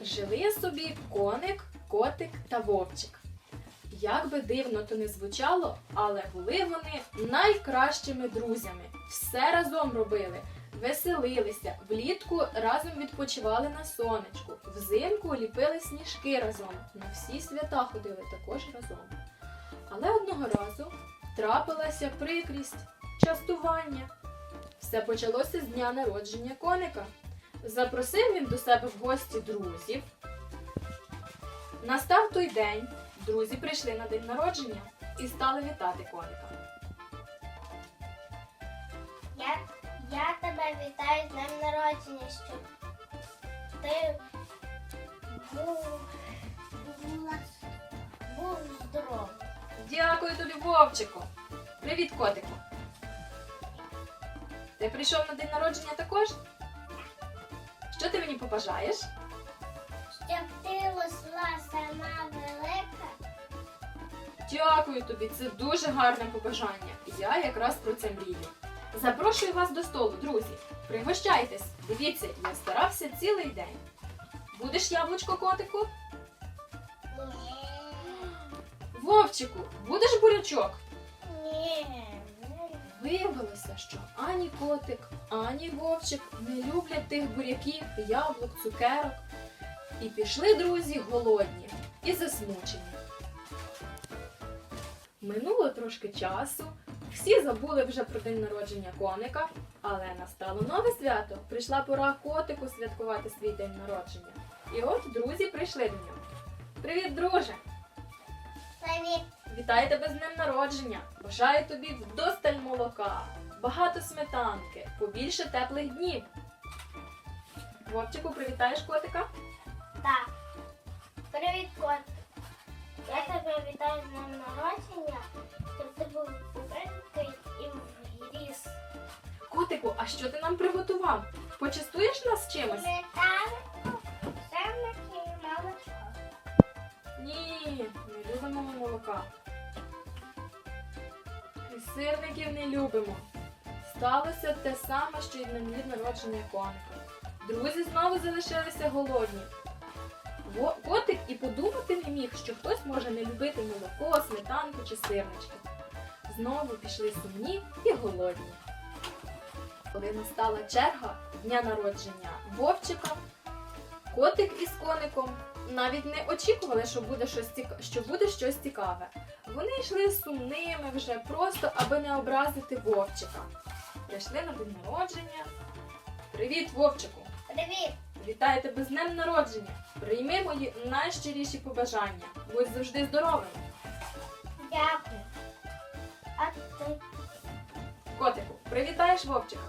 Жили собі коник, котик та вовчик. Як би дивно то не звучало, але були вони найкращими друзями. Все разом робили, веселилися, влітку разом відпочивали на сонечку, взимку ліпили сніжки разом, на всі свята ходили також разом. Але одного разу трапилася прикрість, частування. Все почалося з дня народження коника. Запросив він до себе в гості друзів. Настав той день. Друзі прийшли на день народження і стали вітати коника. Я, я тебе вітаю з днем народження, щоб ти був, був здоровий. Дякую тобі, Вовчику! Привіт, котику! Ти прийшов на день народження також? Побажаєш? Щоб ти росла сама велика, Дякую тобі, це дуже гарне побажання. Я якраз про це мрію. Запрошую вас до столу, друзі. Пригощайтесь. Дивіться, я старався цілий день. Будеш яблучко котику? Вовчику, будеш бурячок? ні, Виявилося, що ані котик, ані вовчик не люблять тих буряків, яблук, цукерок. І пішли друзі голодні і засмучені. Минуло трошки часу, всі забули вже про день народження коника, але настало нове свято. Прийшла пора котику святкувати свій день народження. І от друзі прийшли до нього. Привіт, друже! Привіт. Вітаю тебе з днем народження! Бажаю тобі вдосталь молока, багато сметанки, побільше теплих днів. Вовчику, привітаєш котика? Так. Привіт, кот. Я тебе вітаю з днем народження, щоб ти був великий і вріс. Котику, а що ти нам приготував? Почастуєш нас чимось? Сметанку, семники і молочко. Ні, не любимо молока. Сирників не любимо. Сталося те саме, що й на дні народження коника. Друзі знову залишилися голодні. Котик і подумати не міг, що хтось може не любити молоко, сметанку чи сирнички. Знову пішли сумні і голодні. Коли настала черга дня народження Вовчика, котик із коником навіть не очікували, що буде щось що буде щось цікаве. Вони йшли сумними вже, просто аби не образити Вовчика. Прийшли на день народження. Привіт, Вовчику! Привіт. Вітаю тебе з днем народження! Прийми мої найщиріші побажання. Будь завжди здоровим. Дякую. А ти, Котику, привітаєш Вовчика.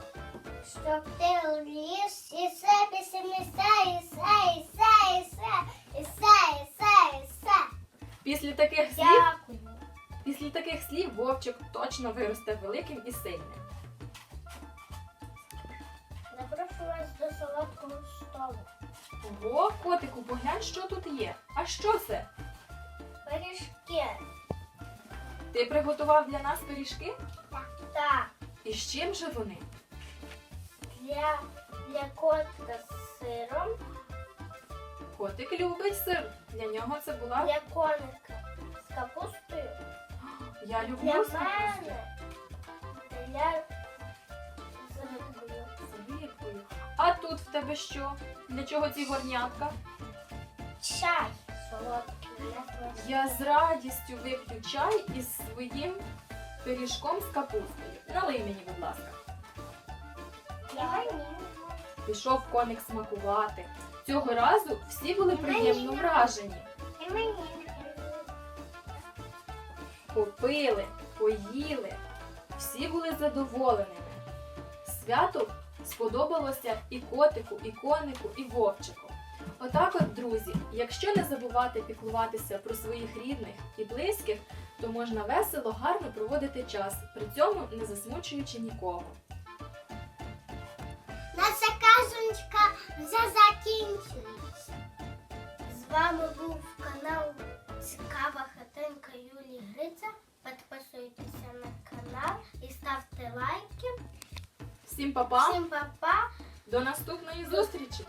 щоб ти ліс і все після все, і все, і все, і все, і все, і все, і все. Після таких слів, Після таких слів Вовчик точно виросте великим і сильним. Запрошую вас до солодкого столу. Ого, котику, поглянь, що тут є. А що це? Пиріжки. Ти приготував для нас пиріжки? Так, І з чим же вони? для, для котика з сиром, Котик любить сир. Для нього це була. для коника Я для люблю мене, для рибою. А тут в тебе що? Для чого ці горнятка? Чай солодкий. Я. Я з радістю вип'ю чай із своїм пиріжком з капустою. Налий мені, будь ласка. Я. Пішов коник смакувати. Цього разу всі були приємно вражені. І мені. Попили, поїли, всі були задоволеними. Свято сподобалося і котику, і конику, і вовчику. Отак от, друзі, якщо не забувати піклуватися про своїх рідних і близьких, то можна весело, гарно проводити час, при цьому не засмучуючи нікого. Наша казочка вже закінчується. З вами був канал Цікава хатинка Юлії Гриця. Підписуйтеся на канал і ставте лайки. Всім па-па, Всім па-па! до наступної зустрічі!